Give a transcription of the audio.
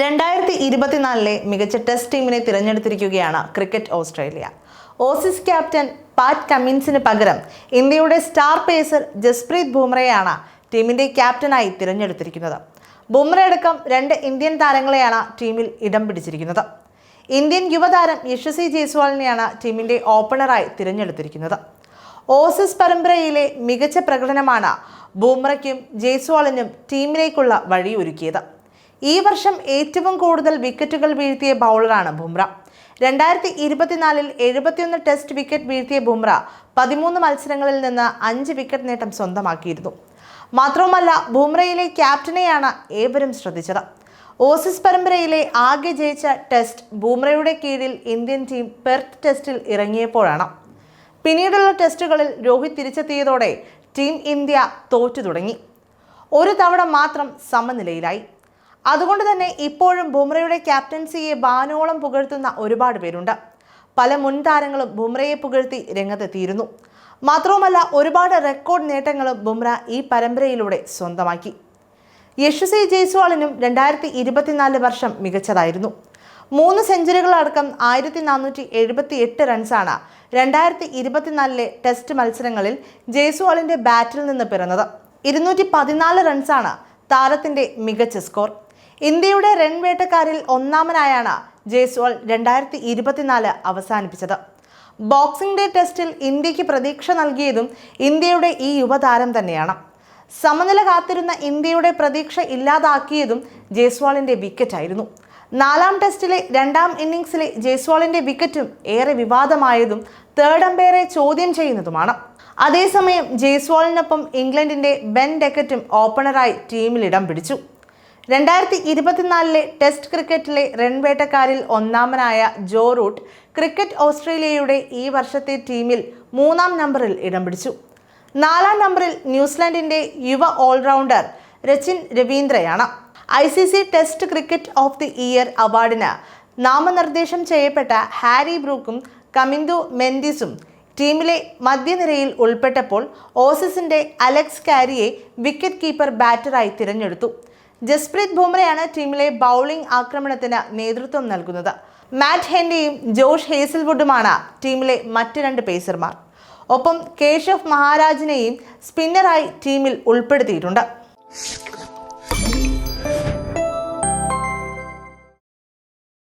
രണ്ടായിരത്തി ഇരുപത്തിനാലിലെ മികച്ച ടെസ്റ്റ് ടീമിനെ തിരഞ്ഞെടുത്തിരിക്കുകയാണ് cricket Australia. Aussies captain Pat കമ്മിൻസിന് പകരം ഇന്ത്യയുടെ സ്റ്റാർ പേസർ ജസ്പ്രീത് ബുംറയാണ് ടീമിന്റെ ക്യാപ്റ്റനായി തിരഞ്ഞെടുത്തിരിക്കുന്നത്. ബുംറ അടക്കം രണ്ട് ഇന്ത്യൻ താരങ്ങളെയാണ് ടീമിൽ ഇടം പിടിച്ചിരിക്കുന്നത്. ഇന്ത്യൻ യുവതാരം യശസ്വി ജയ്സ്വാളിനെയാണ് ടീമിന്റെ ഓപ്പണറായി തിരഞ്ഞെടുത്തിരിക്കുന്നത്. ഓസിസ് പരമ്പരയിലെ മികച്ച പ്രകടനമാണ് ബുംറയ്ക്കും ജയ്സ്വാളിനും ടീമിലേക്കുള്ള വഴിയൊരുക്കിയത്. ഈ വർഷം ഏറ്റവും കൂടുതൽ വിക്കറ്റുകൾ വീഴ്ത്തിയ ബൗളറാണ് ബുംറ. രണ്ടായിരത്തി ഇരുപത്തിനാലിൽ എഴുപത്തിയൊന്ന് ടെസ്റ്റ് വിക്കറ്റ് വീഴ്ത്തിയ ബുംറ പതിമൂന്ന് മത്സരങ്ങളിൽ നിന്ന് അഞ്ച് വിക്കറ്റ് നേട്ടം സ്വന്തമാക്കിയിരുന്നു. മാത്രവുമല്ല ബുംറയിലെ ക്യാപ്റ്റനെയാണ് ഏവരും ശ്രദ്ധിച്ചത്. ഓസിസ് പരമ്പരയിലെ ആകെ ജയിച്ച ടെസ്റ്റ് ബുംറയുടെ കീഴിൽ ഇന്ത്യൻ ടീം പെർത്ത് ടെസ്റ്റിൽ ഇറങ്ങിയപ്പോഴാണ്. പിന്നീടുള്ള ടെസ്റ്റുകളിൽ രോഹിത് തിരിച്ചെത്തിയതോടെ ടീം ഇന്ത്യ തോറ്റു തുടങ്ങി. ഒരു തവണ മാത്രം സമനിലയിലായി. അതുകൊണ്ട് തന്നെ ഇപ്പോഴും ബുംറയുടെ ക്യാപ്റ്റൻസിയെ വാനോളം പുകഴ്ത്തുന്ന ഒരുപാട് പേരുണ്ട്. പല മുൻ താരങ്ങളും ബുംറയെ പുകഴ്ത്തി രംഗത്തെത്തിയിരുന്നു. മാത്രവുമല്ല ഒരുപാട് റെക്കോർഡ് നേട്ടങ്ങളും ബുംറ ഈ പരമ്പരയിലൂടെ സ്വന്തമാക്കി. യശസ്വി ജയ്സ്വാളിനും രണ്ടായിരത്തി ഇരുപത്തിനാല് വർഷം മികച്ചതായിരുന്നു. മൂന്ന് സെഞ്ചുറികളടക്കം ആയിരത്തി നാനൂറ്റി എഴുപത്തി എട്ട് റൺസാണ് രണ്ടായിരത്തി ഇരുപത്തിനാലിലെ ടെസ്റ്റ് മത്സരങ്ങളിൽ ജയ്സ്വാളിന്റെ ബാറ്റിൽ നിന്ന് പിറന്നത്. ഇരുന്നൂറ്റി പതിനാല് റൺസാണ് താരത്തിന്റെ മികച്ച സ്കോർ. ഇന്ത്യയുടെ റൺ വേട്ടക്കാരിൽ ഒന്നാമനായാണ് ജയ്സ്വാൾ രണ്ടായിരത്തി ഇരുപത്തിനാല് അവസാനിപ്പിച്ചത്. ബോക്സിംഗ് ഡേ ടെസ്റ്റിൽ ഇന്ത്യയ്ക്ക് പ്രതീക്ഷ നൽകിയതും ഇന്ത്യയുടെ ഈ യുവതാരം തന്നെയാണ്. സമനില കാത്തിരുന്ന ഇന്ത്യയുടെ പ്രതീക്ഷ ഇല്ലാതാക്കിയതും ജയ്സ്വാളിന്റെ വിക്കറ്റായിരുന്നു. നാലാം ടെസ്റ്റിലെ രണ്ടാം ഇന്നിംഗ്സിലെ ജയ്സ്വാളിന്റെ വിക്കറ്റും ഏറെ വിവാദമായതും തേർഡ് അമ്പയറെ ചോദ്യം ചെയ്യുന്നതുമാണ്. അതേസമയം ജയ്സ്വാളിനൊപ്പം ഇംഗ്ലണ്ടിന്റെ ബെൻ ഡെക്കറ്റും ഓപ്പണറായി ടീമിൽ ഇടം പിടിച്ചു. രണ്ടായിരത്തി ഇരുപത്തിനാലിലെ ടെസ്റ്റ് ക്രിക്കറ്റിലെ റൺവേട്ടക്കാരിൽ ഒന്നാമനായ ജോ റൂട്ട് ക്രിക്കറ്റ് ഓസ്ട്രേലിയയുടെ ഈ വർഷത്തെ ടീമിൽ മൂന്നാം നമ്പറിൽ ഇടം പിടിച്ചു. നാലാം നമ്പറിൽ ന്യൂസിലാൻഡിന്റെ യുവ allrounder Rachin രവീന്ദ്രയാണ്. I C C test cricket of the year അവാർഡിന് നാമനിർദ്ദേശം ചെയ്യപ്പെട്ട ഹാരി ബ്രൂക്കും കമിന്ദു മെൻഡിസും ടീമിലെ മധ്യനിരയിൽ ഉൾപ്പെട്ടപ്പോൾ ഓസീസിന്റെ അലക്സ് കാരിയെ വിക്കറ്റ് കീപ്പർ ബാറ്ററായി തിരഞ്ഞെടുത്തു. ജസ്പ്രീത് ബുംറയാണ് ടീമിലെ ബൗളിംഗ് ആക്രമണത്തിന് നേതൃത്വം നൽകുന്നത്. മാറ്റ് ഹെൻഡിയും ജോഷ് ഹേസൽവുഡുമാണ് ടീമിലെ മറ്റ് രണ്ട് പേസർമാർ ഒപ്പം കേശവ് മഹാരാജിനെയും സ്പിന്നറായി ടീമിൽ ഉൾപ്പെടുത്തിയിട്ടുണ്ട്.